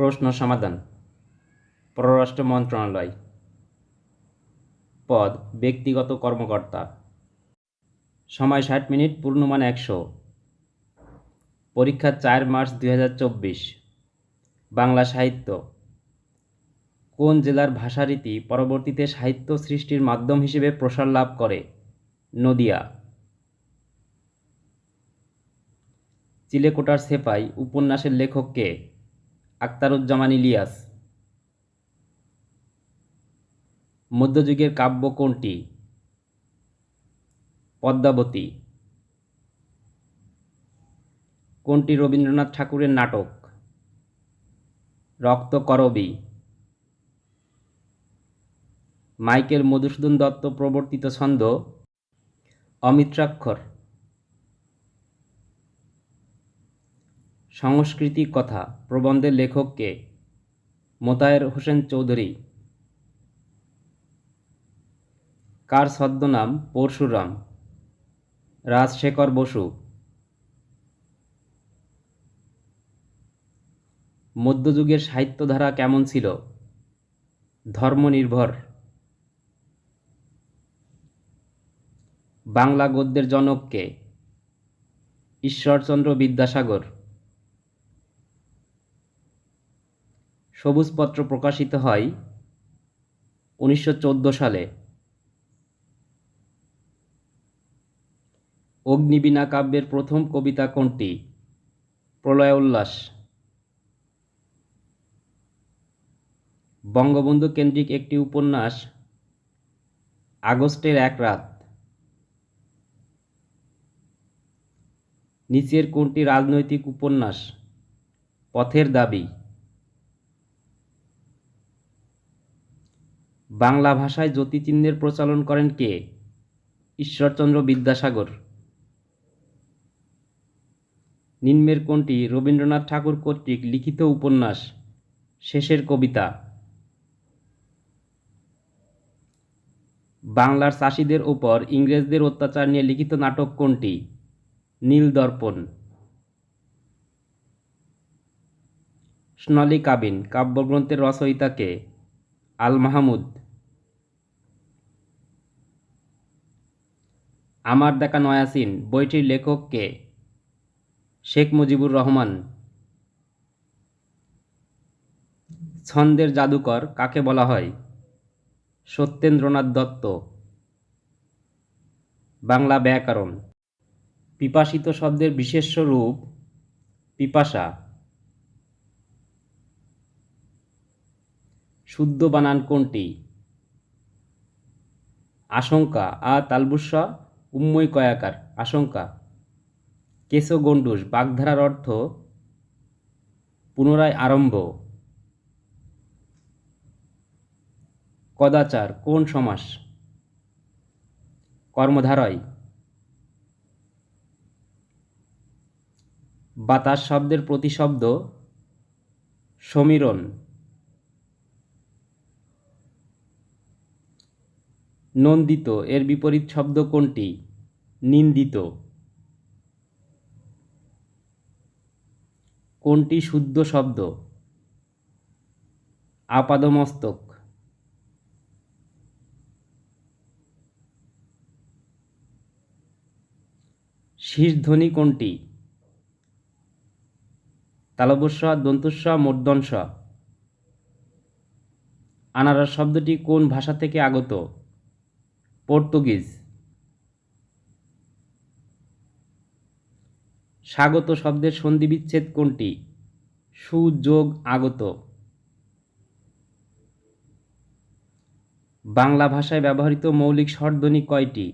প্রশ্ন সমাধান পররাষ্ট্র মন্ত্রণালয় পদ ব্যক্তিগত কর্মকর্তা সময় ষাট মিনিট পূর্ণমান একশো পরীক্ষা চার মার্চ দুই বাংলা সাহিত্য কোন জেলার ভাষারীতি পরবর্তীতে সাহিত্য সৃষ্টির মাধ্যম হিসেবে প্রসার লাভ করে নদিয়া চিলেকোটার সেপাই উপন্যাসের লেখককে আক্তারুজ্জামান ইলিয়াস মধ্যযুগের কাব্য কোনটি পদ্মাবতী কোনটি রবীন্দ্রনাথ ঠাকুরের নাটক রক্তকরবী মাইকেল মধুসূদন দত্ত প্রবর্তিত ছন্দ অমিত্রাক্ষর সংস্কৃতি কথা প্রবন্ধের লেখক কে মোতায়ের হোসেন চৌধুরী কার ছদ্মনাম পরশুরাম রাজশেখর বসু মধ্যযুগের সাহিত্যধারা কেমন ছিল ধর্মনির্ভর বাংলা গদ্যের জনককে ঈশ্বরচন্দ্র বিদ্যাসাগর সবুজপত্র প্রকাশিত হয় উনিশশো সালে অগ্নিবীণা কাব্যের প্রথম কবিতা কোনটি প্রলয় উল্লাস বঙ্গবন্ধু কেন্দ্রিক একটি উপন্যাস আগস্টের এক রাত নিচের কোনটি রাজনৈতিক উপন্যাস পথের দাবি বাংলা ভাষায় জ্যোতিচিহ্নের প্রচলন করেন কে ঈশ্বরচন্দ্র বিদ্যাসাগর নিম্নের কোনটি রবীন্দ্রনাথ ঠাকুর কর্তৃক লিখিত উপন্যাস শেষের কবিতা বাংলার চাষিদের ওপর ইংরেজদের অত্যাচার নিয়ে লিখিত নাটক কোনটি নীল দর্পণ স্নলি কাবিন কাব্যগ্রন্থের রচয়িতাকে আল মাহমুদ আমার দেখা নয়াসিন বইটির লেখক কে শেখ মুজিবুর রহমান ছন্দের জাদুকর কাকে বলা হয় সত্যেন্দ্রনাথ দত্ত বাংলা ব্যাকরণ পিপাসিত শব্দের বিশেষ রূপ পিপাসা শুদ্ধ বানান কোনটি আশঙ্কা আ তালবুসা উম্ময় কয়াকার আশঙ্কা কেশো গণ্ডুস বাগধারার অর্থ পুনরায় আরম্ভ কদাচার কোন সমাস কর্মধারয় বাতাস শব্দের প্রতিশব্দ সমীরণ নন্দিত এর বিপরীত শব্দ কোনটি নিন্দিত কোনটি শুদ্ধ শব্দ আপাদমস্তক শীর্ষধ্বনি কোনটি তালবস দন্তুস্ব মর্দনস আনারস শব্দটি কোন ভাষা থেকে আগত পর্তুগিজ স্বাগত শব্দের সন্ধিবিচ্ছেদ কোনটি সুযোগ আগত বাংলা ভাষায় ব্যবহৃত মৌলিক স্বরধ্বনি কয়টি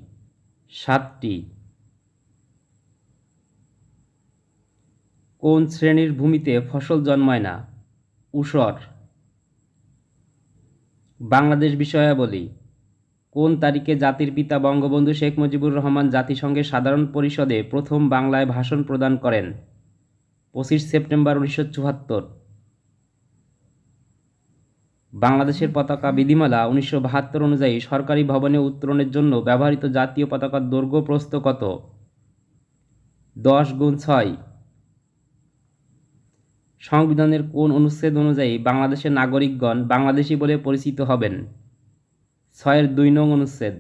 সাতটি কোন শ্রেণীর ভূমিতে ফসল জন্মায় না উসর বাংলাদেশ বিষয়াবলী কোন তারিখে জাতির পিতা বঙ্গবন্ধু শেখ মুজিবুর রহমান জাতিসংঘের সাধারণ পরিষদে প্রথম বাংলায় ভাষণ প্রদান করেন পঁচিশ সেপ্টেম্বর উনিশশো চুয়াত্তর বাংলাদেশের পতাকা বিধিমালা উনিশশো বাহাত্তর অনুযায়ী সরকারি ভবনে উত্তরণের জন্য ব্যবহৃত জাতীয় পতাকার দৈর্ঘ্য প্রস্থ কত দশ গুণ ছয় সংবিধানের কোন অনুচ্ছেদ অনুযায়ী বাংলাদেশের নাগরিকগণ বাংলাদেশি বলে পরিচিত হবেন ছয়ের দুই নং অনুচ্ছেদ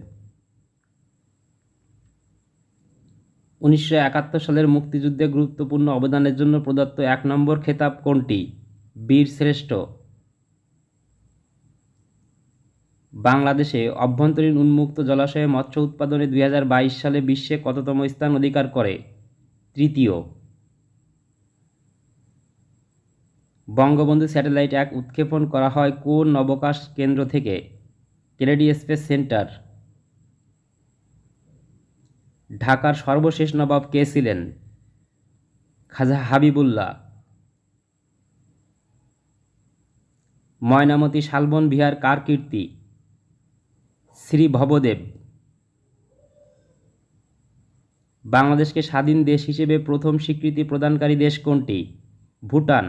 উনিশশো একাত্তর সালের মুক্তিযুদ্ধে গুরুত্বপূর্ণ অবদানের জন্য প্রদত্ত এক নম্বর খেতাব কোনটি বীর শ্রেষ্ঠ বাংলাদেশে অভ্যন্তরীণ উন্মুক্ত জলাশয়ে মৎস্য উৎপাদনে দুই সালে বিশ্বে কততম স্থান অধিকার করে তৃতীয় বঙ্গবন্ধু স্যাটেলাইট এক উৎক্ষেপণ করা হয় কোন নবকাশ কেন্দ্র থেকে কেনেডি স্পেস সেন্টার ঢাকার সর্বশেষ নবাব কে ছিলেন খাজা হাবিবুল্লাহ ময়নামতি শালবন বিহার কার কীর্তি শ্রী ভবদেব বাংলাদেশকে স্বাধীন দেশ হিসেবে প্রথম স্বীকৃতি প্রদানকারী দেশ কোনটি ভুটান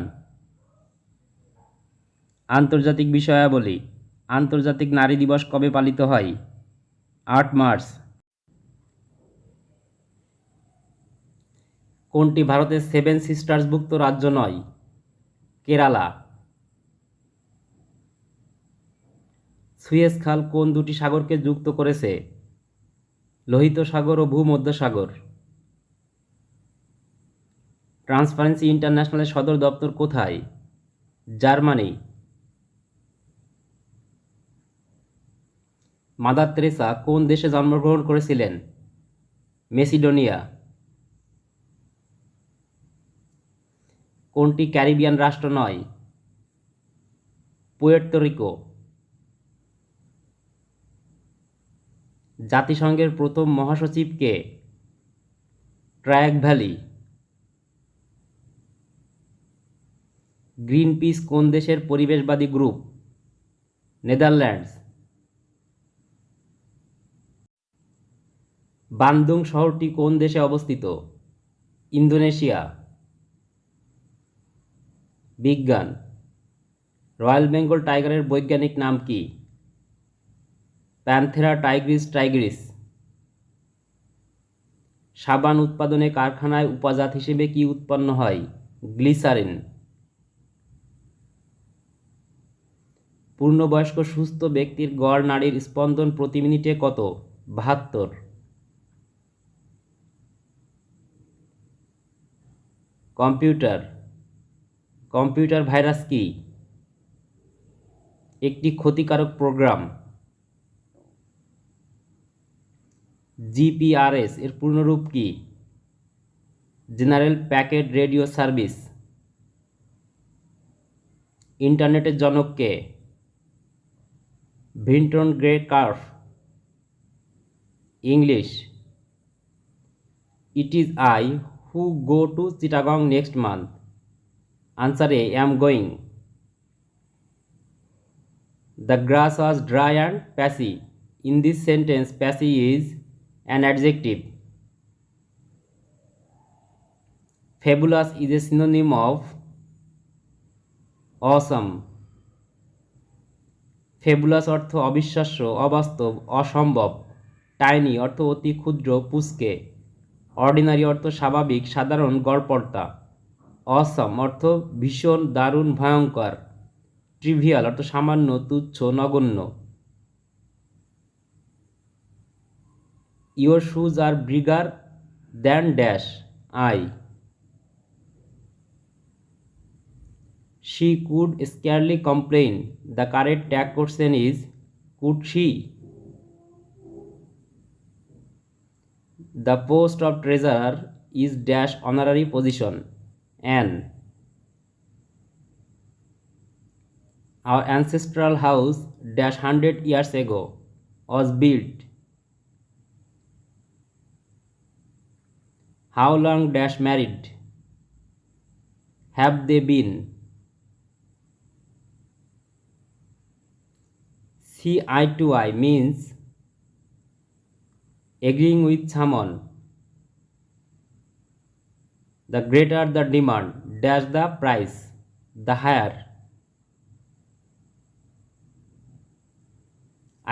আন্তর্জাতিক বিষয়াবলী আন্তর্জাতিক নারী দিবস কবে পালিত হয় আট মার্চ কোনটি ভারতের সেভেন সিস্টার্সভুক্ত রাজ্য নয় কেরালা সুয়েস খাল কোন দুটি সাগরকে যুক্ত করেছে লোহিত সাগর ও ভূমধ্যসাগর ট্রান্সপারেন্সি ইন্টারন্যাশনালের সদর দপ্তর কোথায় জার্মানি মাদার তেরেসা কোন দেশে জন্মগ্রহণ করেছিলেন মেসিডোনিয়া কোনটি ক্যারিবিয়ান রাষ্ট্র নয় পুয়ের্তোরিকো জাতিসংঘের প্রথম মহাসচিবকে ট্র্যাক ভ্যালি গ্রিন পিস কোন দেশের পরিবেশবাদী গ্রুপ নেদারল্যান্ডস বান্দুং শহরটি কোন দেশে অবস্থিত ইন্দোনেশিয়া বিজ্ঞান রয়্যাল বেঙ্গল টাইগারের বৈজ্ঞানিক নাম কি প্যান্থেরা টাইগ্রিস টাইগ্রিস সাবান উৎপাদনে কারখানায় উপজাত হিসেবে কি উৎপন্ন হয় গ্লিসারিন পূর্ণবয়স্ক সুস্থ ব্যক্তির গড় নারীর স্পন্দন প্রতি মিনিটে কত বাহাত্তর কম্পিউটার কম্পিউটার ভাইরাস কি একটি ক্ষতিকারক প্রোগ্রাম জিপিআরএস এর পূর্ণরূপ কি জেনারেল প্যাকেট রেডিও সার্ভিস ইন্টারনেটের জনককে Vinton Gray Cerf English it is I who go to Chittagong next month answer a I am going the grass was dry and patchy in this sentence patchy is an adjective fabulous is a synonym of awesome fabulous অর্থ অবিশ্বাস্য অবাস্তব অসম্ভব tiny অর্থ অতি ক্ষুদ্র পুষ্কে ordinary অর্থ স্বাভাবিক সাধারণ গড়পর্তা অসম অর্থ ভীষণ দারুণ ভয়ঙ্কর ট্রিভিয়াল অর্থ সামান্য তুচ্ছ নগণ্য your shoes are bigger than dash I she could scarcely complain the correct tag question is could she the post of treasurer is dash honorary position an our ancestral house dash 100 years ago was built how long dash married have they been see eye to eye means agreeing with someone the greater the demand dash the price the higher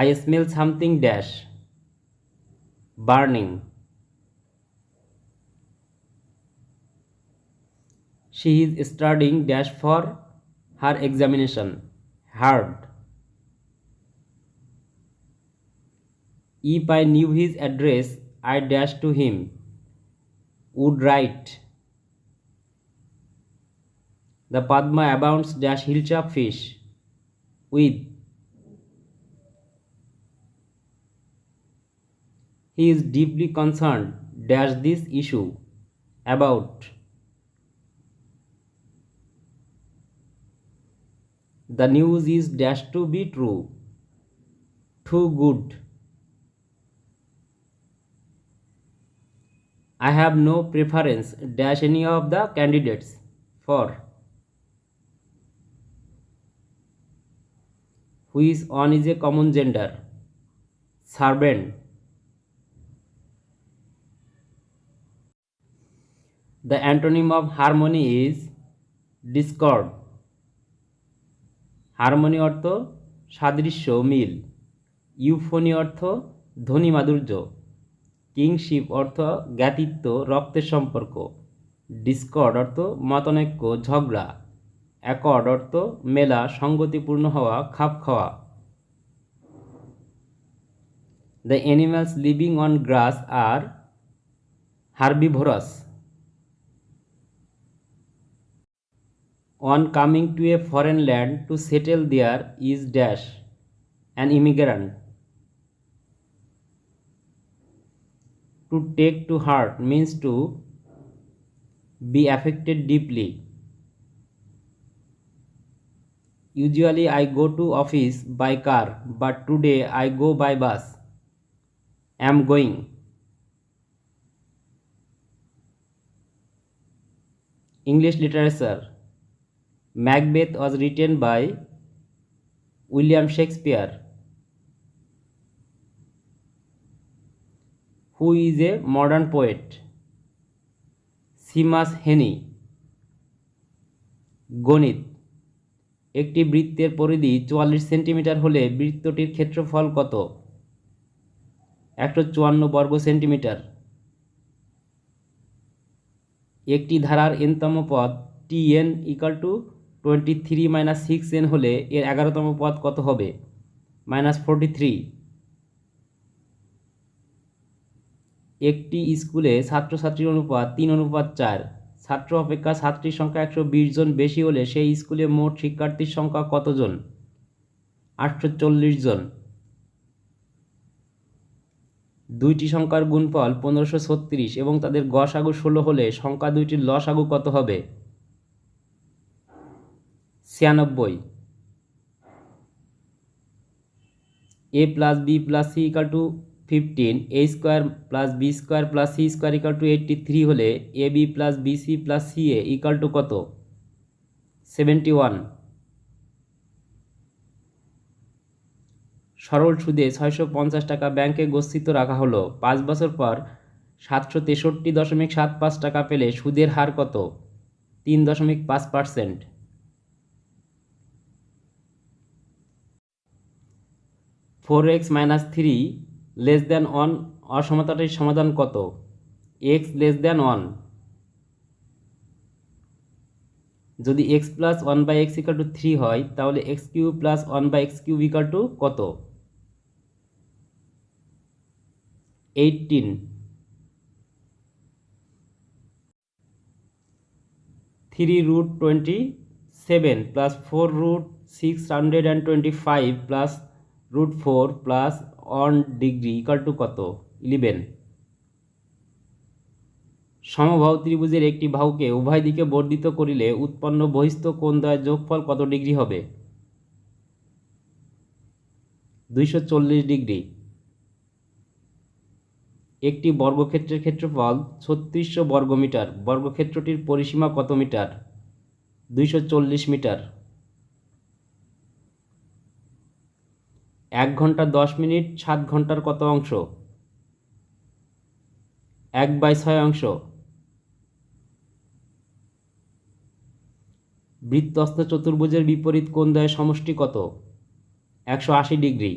i smell something dash burning she is studying dash for her examination hard If I knew his address, I dash to him. Would write. The Padma abounds dash hillchop fish with. He is deeply concerned dash this issue about. The news is dash to be true. Too good. I have no preference dash any of the candidates for which one is a common gender servant the antonym of harmony is discord harmony অর্থ সাদৃশ্য মিল ইউফোনি অর্থ ধ্বনি মাধুর্য kingship অর্থ জ্ঞাতিত্ব রক্তের সম্পর্ক Discord অর্থ মতনৈক্য ঝগড়া অ্যাকর্ড অর্থ মেলা সঙ্গতিপূর্ণ হওয়া খাপ খাওয়া the animals living on grass are herbivorous on coming to a foreign land to settle there is dash an immigrant To take to heart means to be affected deeply. Usually I go to office by car, but today I go by bus. Am going. English literature. Macbeth was written by William Shakespeare. Who is a modern poet Seamus Heaney গণিত একটি বৃত্তের পরিধি চুয়াল্লিশ centimetre হলে বৃত্তটির ক্ষেত্রফল কত একশো চুয়ান্ন বর্গ সেন্টিমিটার একটি ধারার এনতম পদ টি N equal to twenty three minus six N হলে এর এগারোতম পদ কত হবে মাইনাস ফোরটি থ্রি একটি স্কুলে ছাত্রছাত্রীর অনুপাত তিন অনুপাত চার ছাত্র অপেক্ষা ছাত্রীর সংখ্যা একশো বিশ জন বেশি হলে সেই স্কুলে মোট শিক্ষার্থীর সংখ্যা কতজন আটশো চল্লিশ জন দুইটি সংখ্যার গুণফল পনেরোশো ছত্রিশ এবং তাদের গসাগু ষোলো হলে সংখ্যা দুইটির লসাগু কত হবে ছিয়ানব্বই A plus B plus C equal to fifteen A square plus B square plus C square equal to eighty three হলে A B plus B C plus C A equal to কত সেভেন্টি ওয়ান সরল সুদে ছয়শো পঞ্চাশ টাকা ব্যাংকে গচ্ছিত রাখা হলো পাঁচ বছর পর সাতশো তেষট্টি দশমিক সাত পাঁচ টাকা পেলে সুদের হার কত তিন দশমিক পাঁচ percent four X minus three less than one অসমতাটির সমাধান কত এক্স লেস দ্যান অন যদি X plus one by X equal to three হয় তাহলে X cube plus one by X cube equal to কত eighteen three root twenty seven plus four root six hundred and twenty five plus root four plus one degree equal to কত eleven সমবাহু ত্রিভুজের একটি বাহুকে উভয় দিকে বর্ধিত করিলে উৎপন্ন বহিস্থ কোণ দ্বয়ের যোগফল কত ডিগ্রি হবে দুইশো ডিগ্রি একটি বর্গক্ষেত্রের ক্ষেত্রফল ছত্রিশশো বর্গমিটার বর্গক্ষেত্রটির পরিসীমা কত মিটার দুইশো মিটার এক ঘন্টা দশ মিনিট সাত ঘন্টার কত অংশ এক বাই ছয় অংশ বৃত্তস্থ চতুর্ভুজের বিপরীত কোন দেয় সমষ্টি কত একশো আশি ডিগ্রি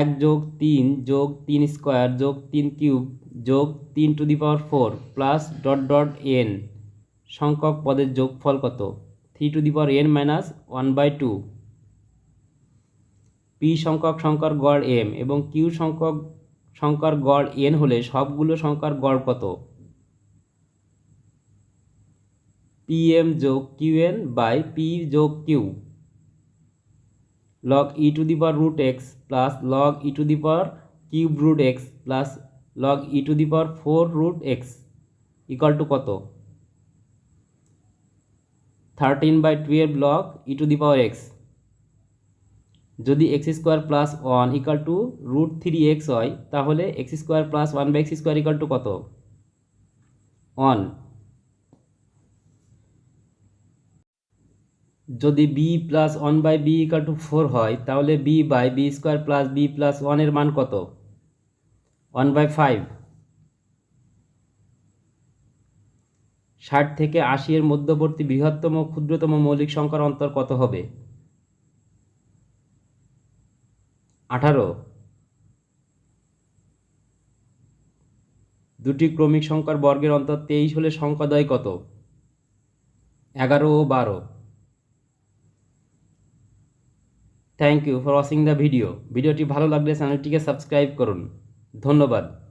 এক যোগ তিন যোগ তিন স্কোয়ার যোগ তিন কিউব যোগ তিন to the power four plus dot dot n সংখ্যক পদের যোগফল কত three to the power n minus one by two p সংখ্যক সংখ্যার গড় এম এবং কিউ সংখ্যক সংখ্যার গড় এন হলে সবগুলো সংখ্যার গড় কত পি এম যোগ কিউ এন বাই পি যোগ q log e to the power root x plus log e to the power cube root x plus log e to the power four root x equal to কত thirteen by twelve log e to the power x যদি x square plus one equal to root three x হয় তাহলে x square plus one by x square equal to কত one যদি b plus one by b equal to four হয় তাহলে b by b square plus b plus ওয়ানের মান কত one by five ষাট থেকে আশি এর মধ্যবর্তী বৃহত্তম ক্ষুদ্রতম মৌলিক সংখ্যার অন্তর কত হবে আঠারো দুটি ক্রমিক সংখ্যার বর্গের অন্তর তেইশ হলে সংখ্যাদয় কত এগারো ও বারো thank you for watching the video ভিডিওটি ভালো লাগলে চ্যানেলটিকে সাবস্ক্রাইব করুন ধন্যবাদ